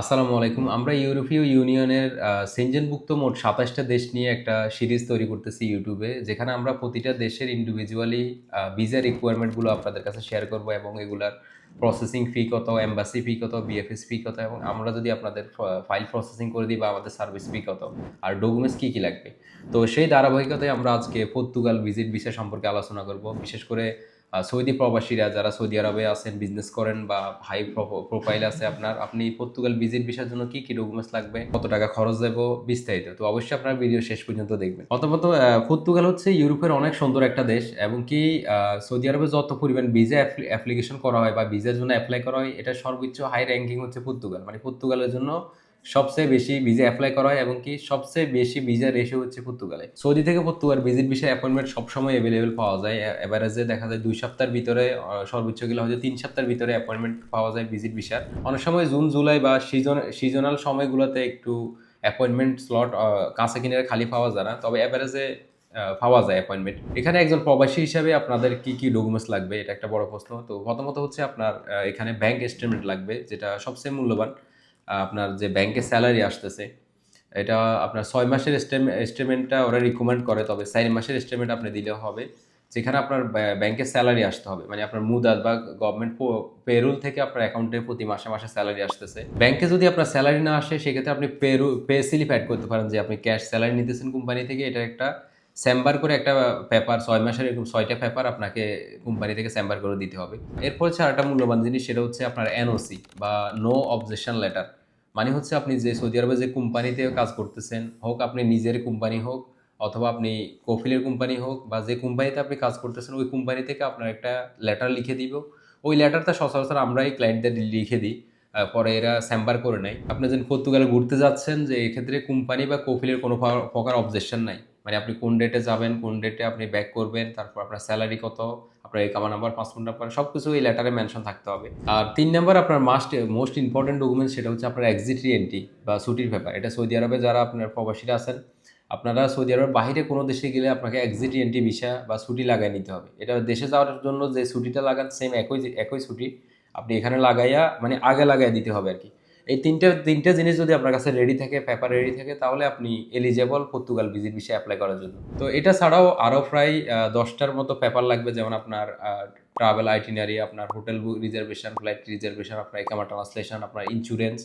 আসসালামু আলাইকুম। আমরা ইউরোপীয় ইউনিয়নের সেনজেনভুক্ত মোট সাতাশটা দেশ নিয়ে একটা সিরিজ তৈরি করতেছি ইউটিউবে, যেখানে আমরা প্রতিটা দেশের ইন্ডিভিজুয়ালি ভিসা রিকোয়ারমেন্টগুলো আপনাদের কাছে শেয়ার করব এবং এগুলার প্রসেসিং ফি কত এম্বাসি ফি কত বিএফএস ফি কত এবং আমরা যদি আপনাদের ফাইল প্রসেসিং করে দিই বা আমাদের সার্ভিস ফি কত, আর ডকুমেন্টস কী কী লাগবে। তো সেই ধারাবাহিকতায় আমরা আজকে পর্তুগাল ভিজিট বিষয় সম্পর্কে আলোচনা করব। বিশেষ করে সৌদি প্রবাসীরা যারা সৌদি আরবে আছেন বিজনেস করেন বা হাই প্রোফাইল আছে আপনার, আপনি পর্তুগাল ভিজিট ভিসার জন্য কি কি ডকুমেন্টস লাগবে, কত টাকা খরচ দেবো, বিস্তারিত। তো অবশ্যই আপনার ভিডিও শেষ পর্যন্ত দেখবেন। প্রথমত পর্তুগাল হচ্ছে ইউরোপের অনেক সুন্দর একটা দেশ এবং কি সৌদি আরবে যত পরিমাণ ভিসা অ্যাপ্লিকেশন করা হয় বা ভিসার জন্য অ্যাপ্লাই করা হয়, এটা সর্বোচ্চ হাই র্যাঙ্কিং হচ্ছে পর্তুগাল মানে পর্তুগালের জন্য সবচেয়ে বেশি ভিসা অ্যাপ্লাই করা হয় এবং কি সবচেয়ে বেশি ভিসা রেশিও হচ্ছে পর্তুগালে। সৌদি থেকে পর্তুগাল ভিজিট ভিসা অ্যাপয়েন্টমেন্ট সবসময় অ্যাভেলেবেল পাওয়া যায়। এভারেজে দেখা যায় দুই সপ্তাহের ভিতরে সর্বোচ্চ গেলে হয়তো তিন সপ্তাহের ভিতরে অ্যাপয়েন্টমেন্ট পাওয়া যায় ভিজিট ভিসার অনেক সময় জুন, জুলাই বা সিজন সিজনাল সময়গুলোতে একটু অ্যাপয়েন্টমেন্ট স্লট কাছে কিনে খালি পাওয়া যায় না, তবে অ্যাভারেজে পাওয়া যায় অ্যাপয়েন্টমেন্ট এখানে একজন প্রবাসী হিসাবে আপনাদের কি কি ডকুমেন্টস লাগবে? এটা একটা বড় প্রশ্ন। তো প্রথমত হচ্ছে আপনার এখানে ব্যাংক স্টেটমেন্ট লাগবে, যেটা সবচেয়ে মূল্যবান। আপনার যে ব্যাংকে স্যালারি আসতেছে, এটা আপনার ছয় মাসের স্টেটমেন্টটা ওরা রিকমেন্ড করে, তবে চার মাসের স্টেটমেন্ট আপনি দিলেও হবে। যেখানে আপনার ব্যা- ব্যাংকে স্যালারি আসতে হবে। মানে আপনার মুদাদ বা গভর্নমেন্ট পেরুল থেকে আপনার অ্যাকাউন্টে প্রতি মাসে মাসে স্যালারি আসতেছে। ব্যাংকে যদি আপনার স্যালারি না আসে, সেক্ষেত্রে আপনি পেরু পে স্লিপ অ্যাড করতে পারেন যে আপনি ক্যাশ স্যালারি নিতেছেন কোম্পানি থেকে। এটা একটা স্যাম্বার করে একটা পেপার ছয় মাসের এরকম ছয়টা পেপার আপনাকে কোম্পানি থেকে স্যাম্বার করে দিতে হবে। এরপর হচ্ছে আরেকটা মূল্যবান জিনিস, সেটা হচ্ছে আপনার এনওসি বা নো অবজেকশন লেটার মানে হচ্ছে আপনি যে সৌদি আরবে যে কোম্পানিতে কাজ করতেছেন, হোক আপনি নিজের কোম্পানি হোক অথবা আপনি কফিলের কোম্পানি হোক বা যে কোম্পানিতে আপনি কাজ করতেছেন, ওই কোম্পানি থেকে আপনার একটা লেটার লিখে দিব। ওই লেটারটা সচরাচর আমরাই ক্লায়েন্টদের লিখে দিই। পরে এরা স্যাম্বার করে নেয়। আপনি যখন পর্তুগালে ঘুরতে যাচ্ছেন, যে এক্ষেত্রে কোম্পানি বা কফিলের কোনো প্রকার অবজেকশন নাই। মানে আপনি কোন ডেটে যাবেন, কোন ডেটে আপনি ব্যাক করবেন, তারপর আপনার স্যালারি কত, আপনার এই কামা নাম্বার পাসপোর্ট নাম্বার সব কিছু এই লেটারে মেনশন থাকতে হবে। আর তিন নাম্বার আপনার মাস্ট মোস্ট ইম্পর্টেন্ট ডকুমেন্ট সেটা হচ্ছে আপনার এক্সিট এন্ট্রি বা ছুটির পেপার এটা সৌদি আরবে যারা আপনার প্রবাসীরা আছেন, আপনারা সৌদি আরবের বাইরে কোনো দেশে গেলে আপনাকে এক্সিট এন্ট্রি ভিসা বা ছুটি লাগাই নিতে হবে। এটা দেশে যাওয়ার জন্য যে ছুটিটা লাগান সেম একই একই ছুটি, আপনি এখানে লাগাইয়া মানে আগে লাগাই দিতে হবে আর কি। এই তিনটে তিনটে জিনিস যদি আপনার কাছে রেডি থাকে পেপার রেডি থাকে, তাহলে আপনি এলিজেবল পর্তুগাল ভিজিট বিষয়ে অ্যাপ্লাই করার জন্য। তো এটা ছাড়াও আরও প্রায় দশটার মতো পেপার লাগবে, যেমন আপনার ট্রাভেল আইটিনারি আপনার হোটেল রিজার্ভেশন ফ্লাইট রিজার্ভেশন আপনার একামা ট্রান্সলেশন আপনার ইন্স্যুরেন্স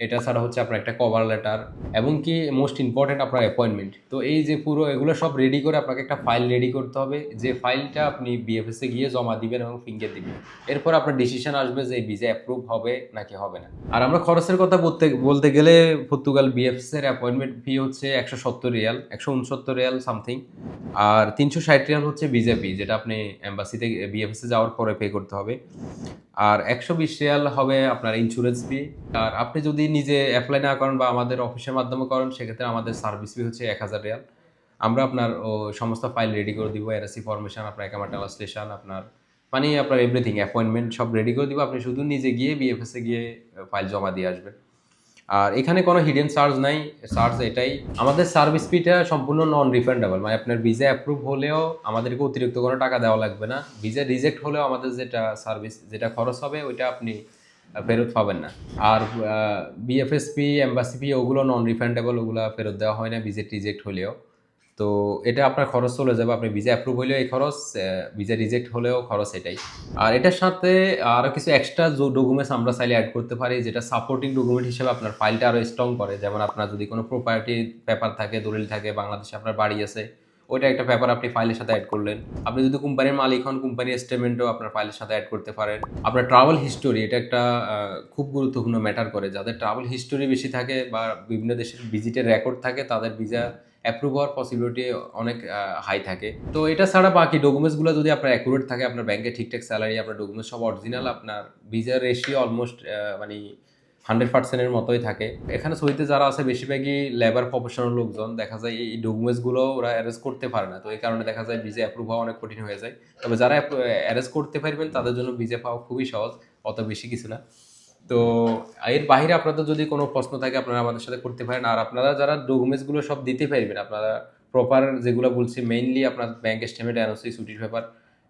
এটা ছাড়া হচ্ছে আপনার একটা কভার লেটার এবং কি মোস্ট ইম্পর্টেন্ট আপনার অ্যাপয়েন্টমেন্ট তো এই যে পুরো এগুলো সব রেডি করে আপনাকে একটা ফাইল রেডি করতে হবে। যে ফাইলটা আপনি বিএফএসে গিয়ে জমা দিবেন এবং ফিঙ্গার দিবেন। এরপর আপনার ডিসিশন আসবে যে এই ভিসা অ্যাপ্রুভ হবে নাকি হবে না। আর আমরা খরচের কথা বলতে বলতে গেলে পর্তুগাল বিএফএস এর অ্যাপয়েন্টমেন্ট ফি হচ্ছে একশো সত্তর রিয়াল, একশো উনসত্তর রিয়াল সামথিং আর তিনশো ষাট রিয়াল হচ্ছে ভিসা ফি যেটা আপনি এম্বাসিতে বিএফএসে যাওয়ার পরে পে করতে হবে। আর একশো বিশ রিয়াল হবে আপনার ইন্স্যুরেন্স ফি আর আপনি যদি নিজে অ্যাপ্লাই না করেন বা আমাদের অফিসের মাধ্যমে করেন, সেক্ষেত্রে আমাদের সার্ভিস ফি হচ্ছে এক হাজার রিয়াল। আমরা আপনার ও সমস্ত ফাইল রেডি করে দিব এরএসি ফরমেশন আপনার অ্যাকাউন্ট ট্রান্সলেশন আপনার মানে আপনার এভরিথিং অ্যাপয়েন্টমেন্ট সব রেডি করে দিব। আপনি শুধু নিজে গিয়ে বিএফএসে গিয়ে ফাইল জমা দিয়ে আসবেন। আর এখানে কোনো হিডেন চার্জ নাই চার্জ এটাই। আমাদের সার্ভিস ফিটা সম্পূর্ণ নন রিফান্ডেবল মানে আপনার ভিসা অ্যাপ্রুভ হলেও আমাদেরকে অতিরিক্ত কোনো টাকা দেওয়া লাগবে না। ভিসা রিজেক্ট হলেও আমাদের যেটা সার্ভিস যেটা খরচ হবে, ওইটা আপনি ফেরত পাবেন না। আর বিএফএসপি এম্বাসিপি ওগুলো নন রিফান্ডেবল ওগুলো ফেরত দেওয়া হয় না ভিজিট রিজেক্ট হলেও। তো এটা আপনার খরচ চলে যাবে, আপনি ভিসা অ্যাপ্রুভ হলেও এই খরচ ভিসা রিজেক্ট হলেও খরচ এটাই। আর এটার সাথে আরও কিছু এক্সট্রা ডকুমেন্টস আমরা চাইলে অ্যাড করতে পারি, যেটা সাপোর্টিং ডকুমেন্ট হিসেবে আপনার ফাইলটা আরও স্ট্রং করে। যেমন আপনার যদি কোনো প্রপার্টি পেপার থাকে, দলিল থাকে, বাংলাদেশে আপনার বাড়ি আছে, ওইটা একটা পেপার আপনি ফাইলের সাথে অ্যাড করলেন। আপনি যদি কোম্পানির মালিক হন কোম্পানির স্টেটমেন্টও আপনার ফাইলের সাথে অ্যাড করতে পারেন। আপনার ট্রাভেল হিস্টোরি এটা একটা খুব গুরুত্বপূর্ণ ম্যাটার করে। যাদের ট্রাভেল হিস্টোরি বেশি থাকে বা বিভিন্ন দেশের ভিজিটের রেকর্ড থাকে, তাদের ভিসা অ্যাপ্রুভ হওয়ার পসিবিলিটি অনেক হাই থাকে। তো এটা ছাড়া বাকি ডকুমেন্টসগুলো যদি আপনার অ্যাকুরেট থাকে, আপনার ব্যাংকে ঠিকঠাক স্যালারি আপনার ডকুমেন্টস সব অরিজিনাল আপনার ভিজার রেশিও অলমোস্ট মানে হান্ড্রেড পার্সেন্টের মতোই থাকে। এখানে সৌদিতে যারা আছে, বেশিরভাগই লেবার প্রফেশনাল লোকজন। দেখা যায় এই ডকুমেন্টসগুলো ওরা অ্যারেঞ্জ করতে পারে না। তো এই কারণে দেখা যায় ভিসা অ্যাপ্রুভ হওয়া অনেক কঠিন হয়ে যায়। তবে যারা অ্যারেঞ্জ করতে পারবেন, তাদের জন্য ভিসা পাওয়া খুবই সহজ, অত বেশি কিছু না। তো এর বাইরে আপনাদের যদি কোনো প্রশ্ন থাকে, আপনারা আমাদের সাথে করতে পারেন। আর আপনারা যারা ডকুমেন্টসগুলো সব দিতে পারবেন, আপনারা প্রপার যেগুলো বলছি মেইনলি আপনার ব্যাংক স্টেটমেন্ট এনওসি ছুটির পেপার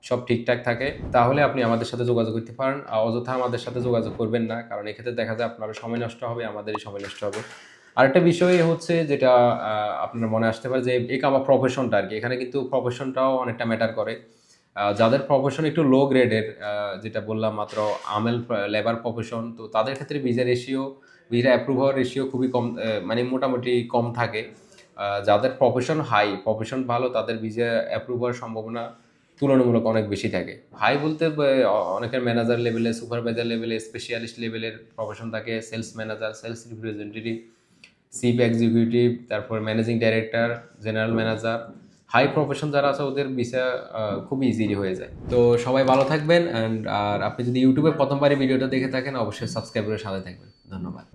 সব ঠিকঠাক থাকে, তাহলে আপনি আমাদের সাথে যোগাযোগ করতে পারেন। অযথা আমাদের সাথে যোগাযোগ করবেন না, কারণ এক্ষেত্রে দেখা যায় আপনার সময় নষ্ট হবে, আমাদেরই সময় নষ্ট হবে। আরেকটা বিষয় হচ্ছে যেটা আপনার মনে আসতে পারে যে এক আমার প্রফেশনটা আর কি, এখানে কিন্তু প্রফেশনটাও অনেকটা ম্যাটার করে। যাদের প্রফেশন একটু লো গ্রেডের যেটা বললাম মাত্র আমেল লেবার প্রফেশন তো তাদের ক্ষেত্রে ভিসা রেশিও ভিসা অ্যাপ্রুভ হওয়ার রেশিও খুবই কম মানে মোটামুটি কম থাকে। যাদের প্রফেশন হাই প্রফেশন ভালো, তাদের ভিসা অ্যাপ্রুভ হওয়ার সম্ভাবনা তুলনামূলক অনেক বেশি থাকে। হাই বলতে অনেকের ম্যানেজার লেভেলে সুপারভাইজার লেভেলে স্পেশালিস্ট লেভেলের প্রফেশন থাকে sales manager sales representative chief executive তারপর managing director general manager high profession যারা আছে, ওদের ভিসা খুব ইজিলি হয়ে যায়। তো সবাই ভালো থাকবেন অ্যান্ড আর আপনি যদি ইউটিউবে প্রথমবারই ভিডিওটা দেখে থাকেন, অবশ্যই সাবস্ক্রাইব করে সাথে থাকবেন। ধন্যবাদ।